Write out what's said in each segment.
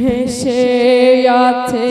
ভেসে আছে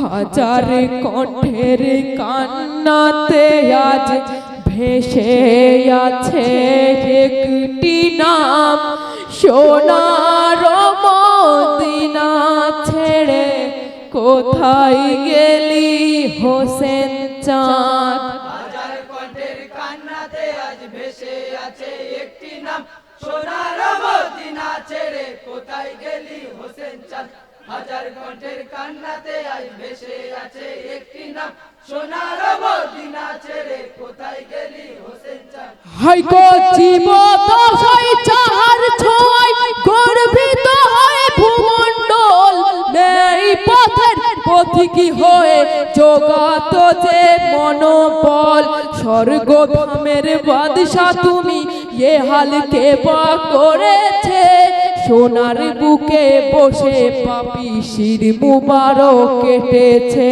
হাজার কণ্ঠের কান্নাতে আজ ভেসে আছে একটি নাম, সোনার মদিনা ছেড়ে কোথায় গেলি হোসেন চাঁদ? হাজার কণ্ঠের কান্নাতে আজ ভেসে আছে একটি নাম, সোনার মদিনা ছেড়ে কোথায় গেলি হোসেন চাঁদ? হাজার কণ্ঠের কান্নাতে আজ ভেসে আছে একটি নাম। সোনার মদিনা ছেড়ে কোথায় গেলি হোসেন চাঁদ? হাইকো জীবত হয় চাহার ছোঁয়ায় গর্বিত হয় ভূমণ্ডল। নেই পথের পথিকি হয়ে জগত যে মনোবল। স্বর্গ ধামের বাদশা তুমি এ হালকে বা করেছে সোনার বুকে বসে পাপি শির মুবারক কেটেছে।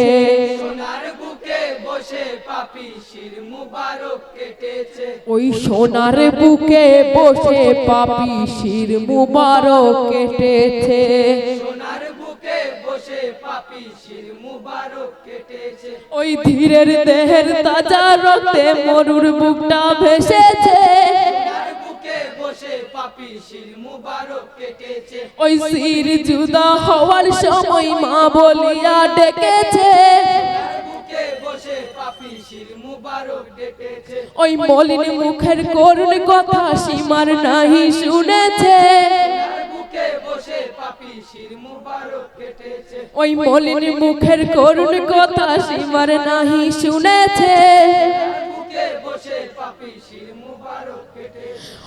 ওই সোনার বুকে বসে পাপি শির মুবারক কেটেছে। সোনার বুকে বসে পাপি শির মুবারক কেটেছে। ওই ধীরের দেহের তাজা রক্তে মরুর বুকটা ভেসেছে। বসে পাপি শির মুবারক কেটেছে। ওই শির জুদা হওয়ার সময় মা বলিয়া ডেকেছে। সোনার বুকে বসে পাপি শির মুবারক ডেকেছে। ওই মলিন মুখের করুণ কথা সীমার নাহি শুনেছে। ওই মলিন মুখের করুণ কথা সীমার নাহি শুনেছে।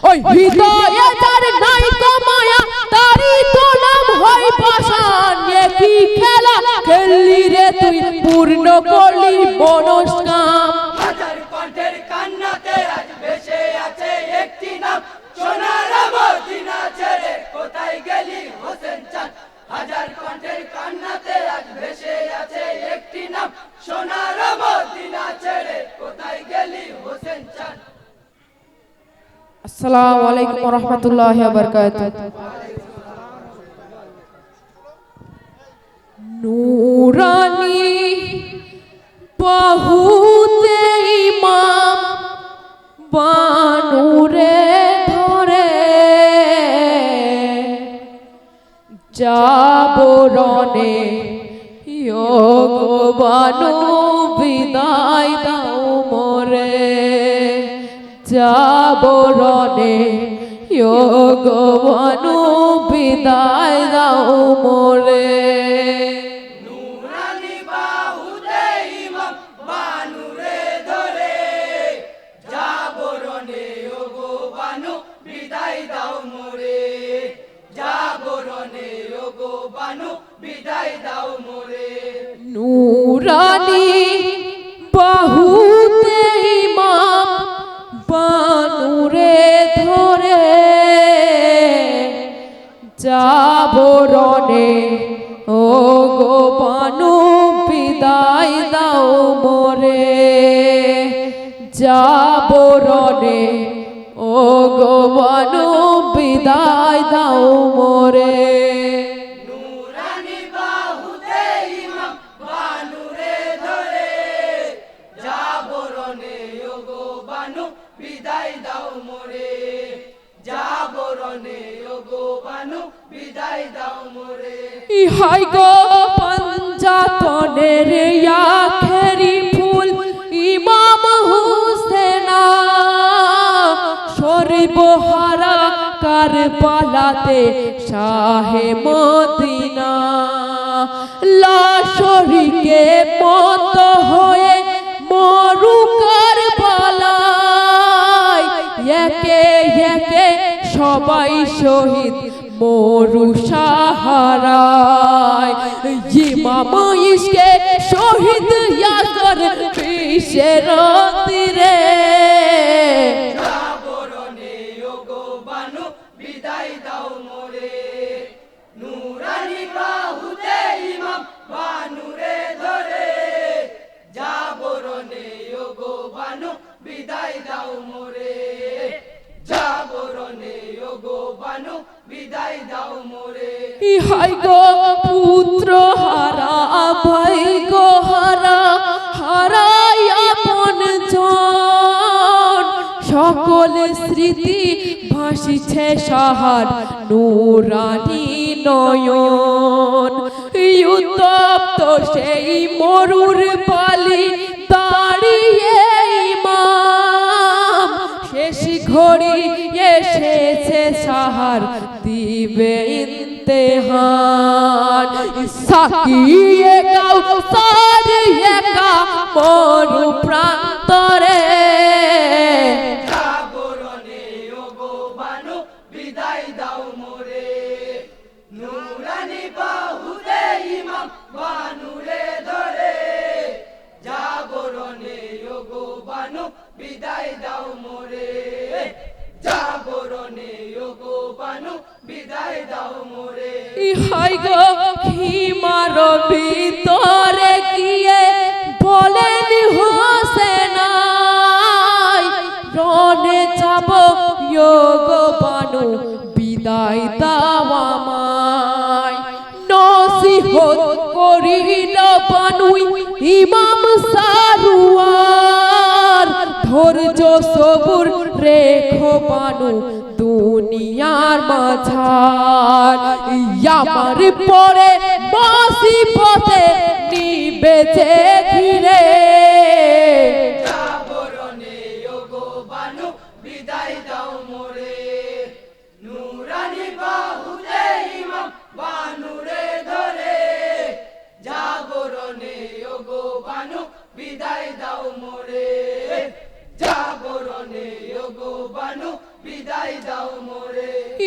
ওই হৃদয়ে যার নাই কমায়া তারই তো নাম হয় পাষাণ। এ কি খেলা? খেললি রে তুই পূর্ণ করলি মনস্কাম। হাজার কণ্ঠের কান্নাতে আজ ভেসে আছে একটি নাম। সোনার মদিনা ছেড়ে কোথায় গেলি হোসেন চাঁদ? হাজার কণ্ঠের কান্নাতে আজ ভেসে আছে একটি নাম। সোনার মদিনা ছেড়ে কোথায় গেলি হোসেন চাঁদ আসসালামু আলাইকুম ওয়া রাহমাতুল্লাহি ওয়া বারাকাতুহু। নূরানি বহুতে ইমাম বানুরে ধরে। যাবরণে বানু বিদায় জাগরণে ওগো বানু বিদায় দাও মোরে। বিদায় দাও মোরে। নূরানি যাবরণে। ও গো বিদায় দাও মোরে। যাবরণে। ও গো বিদায় দাও মোরে। ইহাই গো? পঞ্জাতনের আখেরি ফুল ইমাম হুসেনা সর্বহারা কারবালাতে শাহে মদিনা। লাশরিকে মত হয়ে মরু কারবালায়, একে একে সবাই শহীদ মরু সাহারায় ইমাম ইসকে শহীদ ইয়াসর বিশ্বের সকল স্মৃতি ভাসিছে সাহার নুরানি নয়ন। উত্তপ্ত সেই মরুর পালি দাঁড়িয়ে শেষ ঘড়ি এসেছে সাহার দিবে ইন্তেহান। সাকিয়ে গাও সার একা মরু প্রান্তরে। বিদায় দাও মোরে। নুরানি বাহুতে ইমাম বানুরে ধরে। জাগরণে ওগো বানু, বিদায় দাও মোরে। জাগরণে ওগো বানু, বিদায় দাও মোরে। ইহাই গো হিমার ভিতরে গিয়ে বলেন হোসেনাই রনে যাব যোগ বানু। বিদায় দাওয়া মাই নসিহত করিল বানুই ইমাম সারুয়ার। ধৈর্য সবুর রেখো বানু দুনিয়ার মাঝার। আমার পরে বাসি পথে নিবেছে ঘিরে।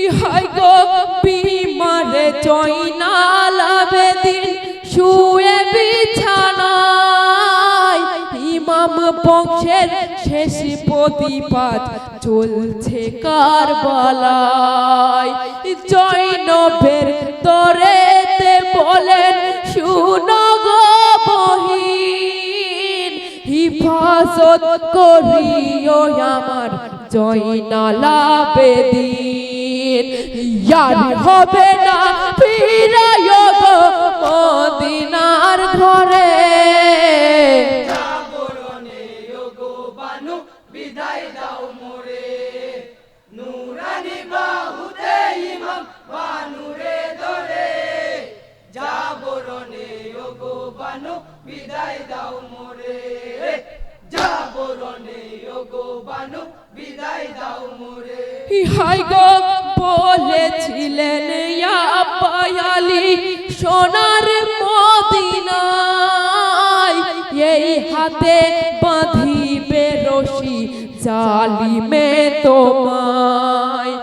ইহাই গো বিমারে জয়নাল আবেদিন শুয়ে বিছানায় ইমাম বংশের শেষ প্রতিপাদ চলছে কারবালায়। জৈনবের তরেতে বলেন, শুনো গো বহিন হিফাজত করিও আমার জয়নালা বেদিন ইয়ার হবে না ফিরায় মদিনার ঘরে। বিদায় দাও মোরে। নুরানি বাহুতে ইমাম বানুরে বানু বিদায় দাও মোরে। ইহাই গো বলেছিলেন ইয়া পায়ালি সোনার মদিনায় এই হাতে বাঁধিবে রশি জালিমে তোমায়।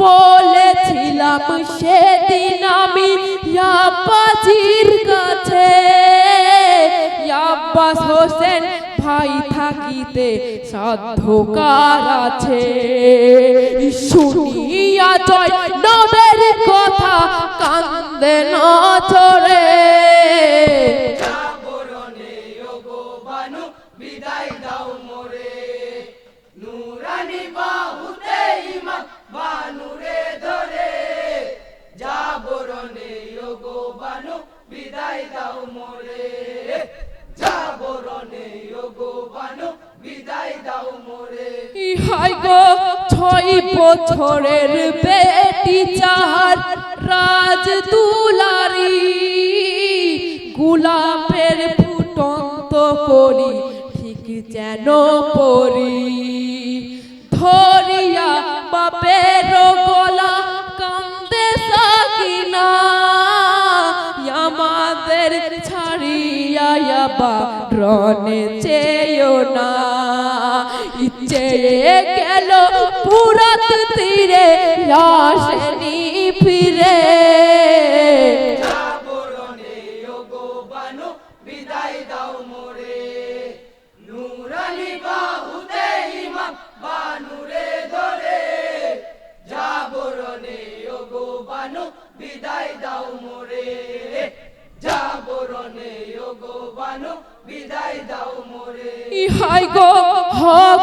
বলেছিলাম সেদিন আমি ইয়াব্বাজির কাছে। ইয়াব্বাস হোসেন ভাই থাকিতে সাধ্যকার আছে। শুনিয়া জয় নবের কথা কান্দে নচরে যেন পরি? ধরিয়া বাপের গলা কান্দে সাকিনা। আমাদের ছাড়িয়া বা রনে চেয়েও না। ইচ্ছে গেল পুরাত তীরে আসেনি ফিরে।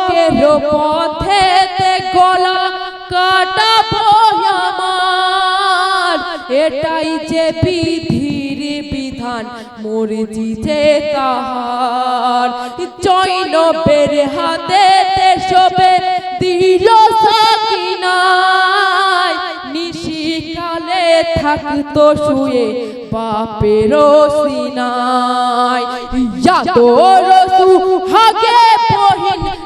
হকের পথেতে গলা কাটাবো আমার। এটাই যে বিধির বিধান মরজি যে তাহার। চৈন বের হাতে শোবে দিল সাকিনায়। নিশিকালে থাকতো শুয়ে বাপের সিনায়। ইয়াদো রসু হাগে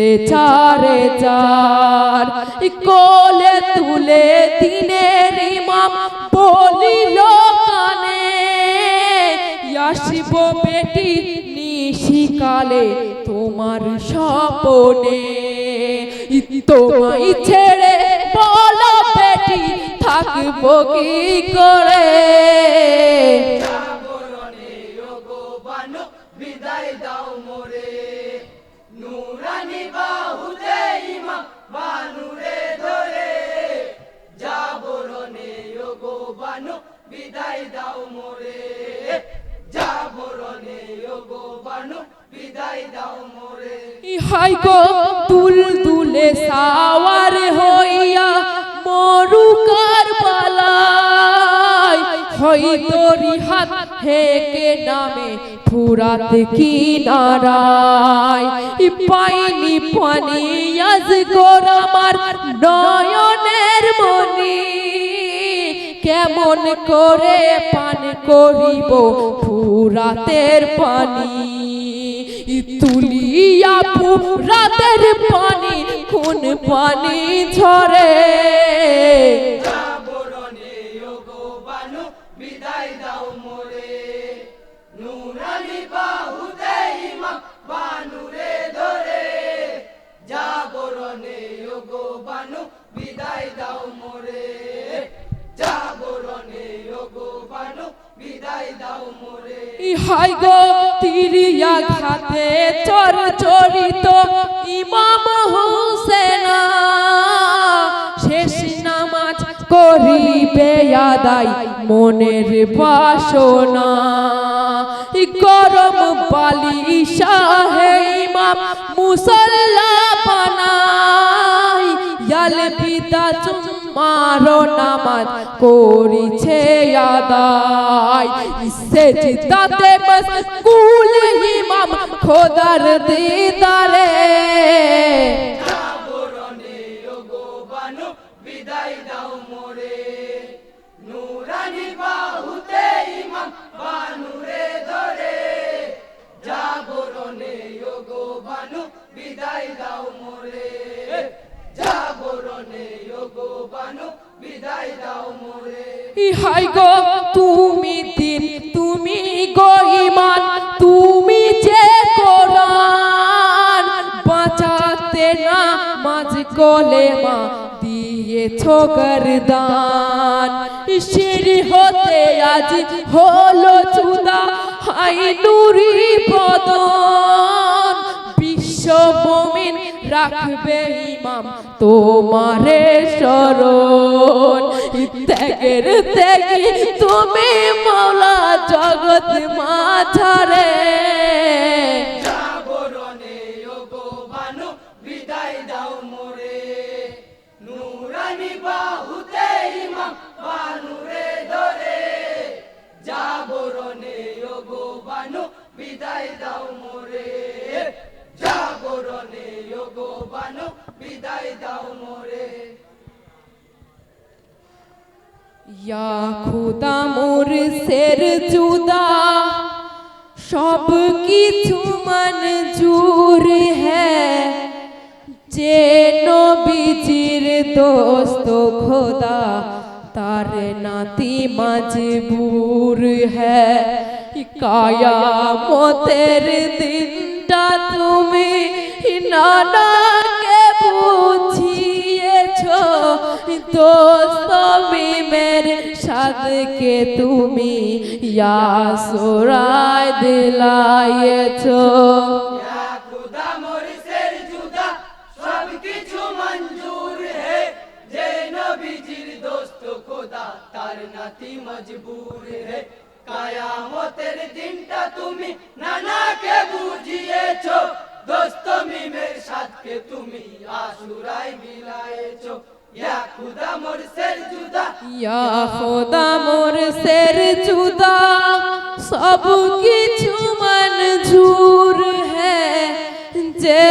কান্দে চারে চার। কোলে তুলে দিনের ইমাম বলিল কানে, আসিব বেটি নিশিকালে তোমার স্বপনে। তোমায় ছেড়ে বলো বেটি থাকব কি করে? রিহাত হেকে নামে ফুরাত কিনারায় নারায়? পাইনি পানি, আজ গোর আমার নয়নের মনি কেমন করে পান করিব ফুরাতের পানি? তুলিয়া ফুরাতের পানি, কোন পানি ঝরে? জাগরণে ওগো বানু, বিদায় দাও মোরে। জাগরণে বানু, বিদায় দাও মোরে। গো তিরিয়া ঘাতে চর চরিত ইমাম হুসেনা। শেষ নামাজ করিবে আদায় মনের বাসনা। গরম বালি শাহে ইমাম মুসল্লা চুম্মারো নামাজ করিছে আদায়। সেজদাতে মসকুল ইমাম খোদার দিদারে। বিদায় দাও মোরে নুরানি বিদায় দাও মোরে। ইহাই গো, তুমি দিন, তুমি গো ইমান তুমি যে কোরআন বাঁচাতে না মাঝ কোলে মা দিয়েছ গরদান। শির হতে আজ হলো চুদা হাই নুরি বদন। বিশ্ব মমিন রাখবে ইমাম তোমারে শরণ। ত্যাগের ত্যাগী তুমি মৌলা জগৎ মাঝারে। বিদায় দাও মোরে। গো বানর বিদায় দাও মোরে। ইয়া খুদা মোর সের জুদা, সব কিছু মন জুর হ্যাঁ যে নবীজির দোস্ত খোদা, তার নাতি মজবুর হ্যাঁ কায়া মতের দিন দিনটা তুমি নানাকে বুঝিয়েছ। দোস্ত মিমের সাদকে তুমি ইয়াসুরায় ইয়া খোদা, তার নাতি মজবুর হে। কায়ামতের দিনটা তুমি নানাকে বুঝিয়েছো, দোস্ত মিমের সাথে তুমি আশুরাই মিলায়েছো। জুদা। সব কিছু মঞ্জুর হ্যাঁ যে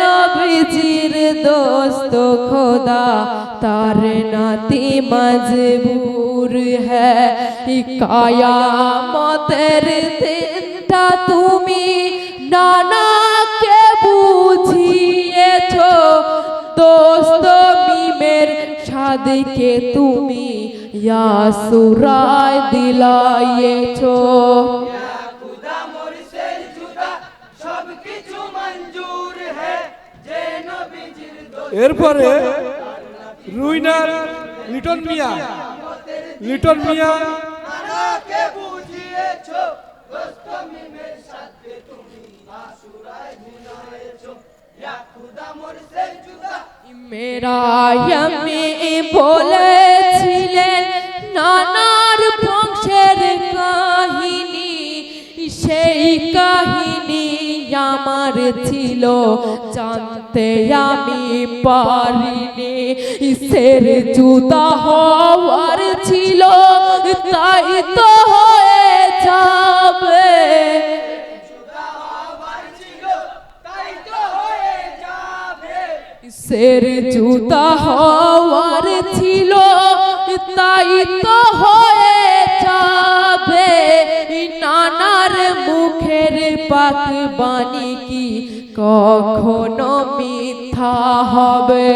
নবীজির দোস্ত খোদা, তার নাতি মজবুর হ্যাঁ। কায়ামতের দিনটা তুমি নানাকে বুঝিয়েছ। দোস্ত মিমের সাদকে তুমি ইয়াসুরায় দিলাইয়েছ। এরপরে রুইনার লিটন মিয়া। লিটন মিয়া। মেরা বুঝিয়েছো দোস্ত আমার ছিল, জানতে আমি পারিনি। সের জুতা হওয়ার ছিল, তাই তো হয়ে যাবে। সের জুতা হওয়ার ছিল, তাই তো পাক বাণী কি? কখনো মিথ্যা হবে?